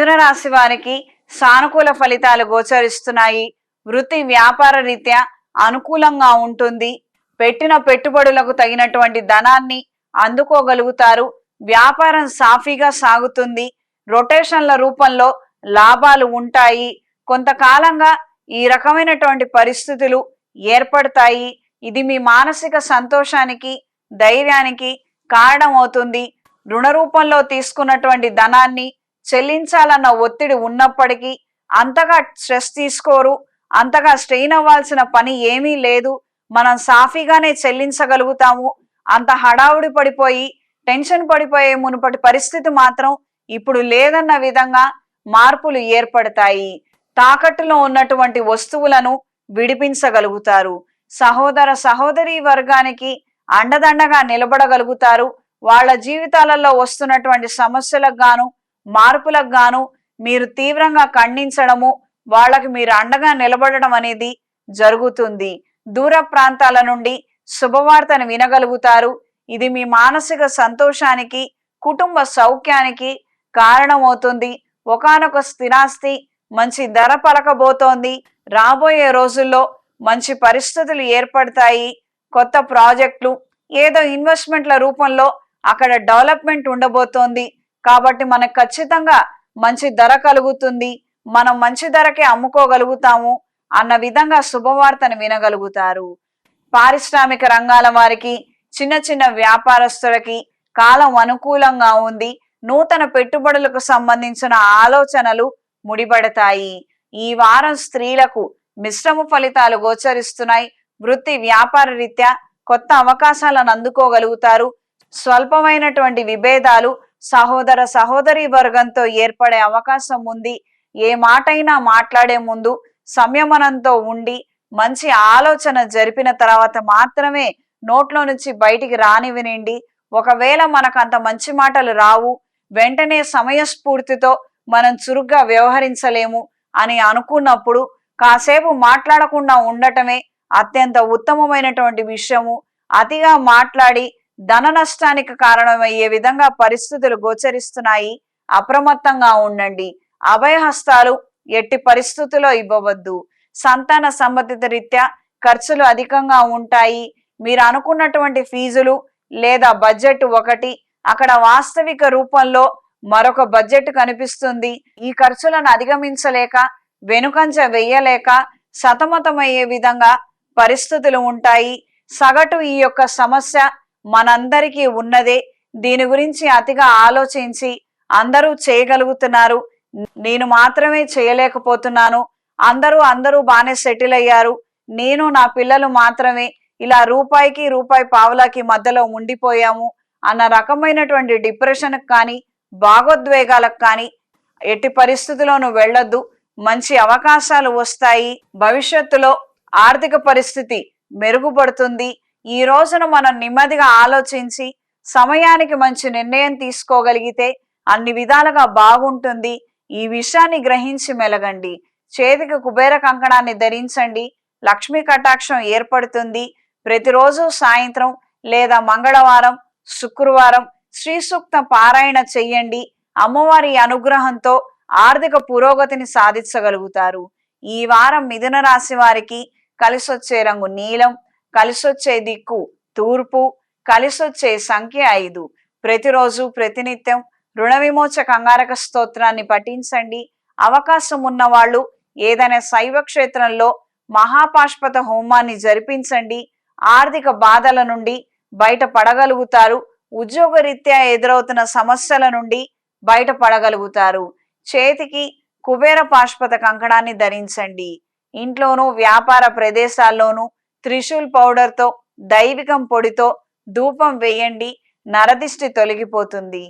మిథున రాశి వారికి సానుకూల ఫలితాలు గోచరిస్తున్నాయి. వృత్తి వ్యాపార రీత్యా అనుకూలంగా ఉంటుంది. పెట్టిన పెట్టుబడులకు తగినటువంటి ధనాన్ని అందుకోగలుగుతారు. వ్యాపారం సాఫీగా సాగుతుంది. రొటేషన్ల రూపంలో లాభాలు ఉంటాయి. కొంతకాలంగా ఈ రకమైనటువంటి పరిస్థితులు ఏర్పడతాయి. ఇది మీ మానసిక సంతోషానికి ధైర్యానికి కారణమవుతుంది. రుణ రూపంలో తీసుకున్నటువంటి ధనాన్ని చెల్లించాలన్న ఒత్తిడి ఉన్నప్పటికీ అంతగా స్ట్రెస్ తీసుకోరు అంతగా స్ట్రెయిన్ అవ్వాల్సిన పని ఏమీ లేదు. మనం సాఫీగానే చెల్లించగలుగుతాము. అంత హడావుడి పడిపోయి టెన్షన్ పడిపోయే మునుపటి పరిస్థితి మాత్రం ఇప్పుడు లేదన్న విధంగా మార్పులు ఏర్పడతాయి. తాకట్టులో ఉన్నటువంటి వస్తువులను విడిపించగలుగుతారు. సహోదర సహోదరి వర్గానికి అండదండగా నిలబడగలుగుతారు. వాళ్ళ జీవితాలలో వస్తున్నటువంటి సమస్యలకు గాను మార్పులకు గాను మీరు తీవ్రంగా ఖండించడము వాళ్ళకి మీరు అండగా నిలబడడం అనేది జరుగుతుంది. దూర ప్రాంతాల నుండి శుభవార్తను వినగలుగుతారు. ఇది మీ మానసిక సంతోషానికి కుటుంబ సౌఖ్యానికి కారణమవుతుంది. ఒకానొక స్థిరాస్తి మంచి ధర పలకబోతోంది. రాబోయే రోజుల్లో మంచి పరిస్థితులు ఏర్పడతాయి. కొత్త ప్రాజెక్టులు ఏదో ఇన్వెస్ట్మెంట్ల రూపంలో అక్కడ డెవలప్మెంట్ ఉండబోతోంది. కాబట్టి మనకు ఖచ్చితంగా మంచి ధర కలుగుతుంది. మనం మంచి ధరకే అమ్ముకోగలుగుతాము అన్న విధంగా శుభవార్తను వినగలుగుతారు. పారిశ్రామిక రంగాల వారికి చిన్న చిన్న వ్యాపారస్తులకి కాలం అనుకూలంగా ఉంది. నూతన పెట్టుబడులకు సంబంధించిన ఆలోచనలు ముడిపడతాయి. ఈ వారం స్త్రీలకు మిశ్రమ ఫలితాలు గోచరిస్తున్నాయి. వృత్తి వ్యాపార రీత్యా కొత్త అవకాశాలను అందుకోగలుగుతారు. స్వల్పమైనటువంటి విభేదాలు సహోదర సహోదరి వర్గంతో ఏర్పడే అవకాశం ఉంది. ఏ మాటైనా మాట్లాడే ముందు సంయమనంతో ఉండి మంచి ఆలోచన జరిపిన తర్వాత మాత్రమే నోట్లో నుంచి బయటికి రాని వినండి ఒకవేళ మనకు అంత మంచి మాటలు రావు వెంటనే సమయస్ఫూర్తితో మనం చురుగ్గా వ్యవహరించలేము అని అనుకున్నప్పుడు కాసేపు మాట్లాడకుండా ఉండటమే అత్యంత ఉత్తమమైనటువంటి విషయము. అతిగా మాట్లాడి ధన నష్టానికి కారణమయ్యే విధంగా పరిస్థితులు గోచరిస్తున్నాయి. అప్రమత్తంగా ఉండండి. అభయహస్తాలు ఎట్టి పరిస్థితుల్లో ఇవ్వవద్దు. సంతాన సంబంధిత రీత్యా ఖర్చులు అధికంగా ఉంటాయి. మీరు అనుకున్నటువంటి ఫీజులు లేదా బడ్జెట్ ఒకటి అక్కడ వాస్తవిక రూపంలో మరొక బడ్జెట్ కనిపిస్తుంది. ఈ ఖర్చులను అధిగమించలేక వెనుకంచ వెయ్యలేక సతమతమయ్యే విధంగా పరిస్థితులు ఉంటాయి. సగటు ఈ యొక్క సమస్య మనందరికీ ఉన్నదే. దీని గురించి అతిగా ఆలోచించి అందరూ చేయగలుగుతున్నారు. నేను మాత్రమే చేయలేకపోతున్నాను. అందరూ అందరూ బాగానే సెటిల్ అయ్యారు. నేను నా పిల్లలు మాత్రమే ఇలా రూపాయికి రూపాయి పావులాకి మధ్యలో ఉండిపోయాము అన్న రకమైనటువంటి డిప్రెషన్కి కానీ భాగోద్వేగాలకు కానీ ఎట్టి పరిస్థితుల్లోనూ వెళ్ళొద్దు. మంచి అవకాశాలు వస్తాయి. భవిష్యత్తులో ఆర్థిక పరిస్థితి మెరుగుపడుతుంది. ఈ రోజున మనం నెమ్మదిగా ఆలోచించి సమయానికి మంచి నిర్ణయం తీసుకోగలిగితే అన్ని విధాలుగా బాగుంటుంది. ఈ విషయాన్ని గ్రహించి మెలగండి. చేతికి కుబేర కంకణాన్ని ధరించండి. లక్ష్మీ కటాక్షం ఏర్పడుతుంది. ప్రతిరోజు సాయంత్రం లేదా మంగళవారం శుక్రవారం శ్రీ సూక్త పారాయణ చెయ్యండి. అమ్మవారి అనుగ్రహంతో ఆర్థిక పురోగతిని సాధించగలుగుతారు. ఈ వారం మిథున రాశి వారికి కలిసొచ్చే రంగు నీలం కలిసొచ్చే దిక్కు తూర్పు కలిసొచ్చే సంఖ్య ఐదు. ప్రతిరోజు ప్రతినిత్యం రుణ విమోచ కంగారక స్తోత్రాన్ని పఠించండి. అవకాశం ఉన్నవాళ్ళు ఏదైనా శైవ క్షేత్రంలో మహాపాష్పత హోమాన్ని జరిపించండి. ఆర్థిక బాధల నుండి బయటపడగలుగుతారు. ఉద్యోగరీత్యా ఎదురవుతున్న సమస్యల నుండి బయటపడగలుగుతారు. చేతికి కుబేర పాష్పత కంకణాన్ని ధరించండి. ఇంట్లోనూ వ్యాపార ప్రదేశాల్లోనూ త్రిశూల్ పౌడర్తో దైవికం పొడితో ధూపం వేయండి నరదిష్టి తొలగిపోతుంది.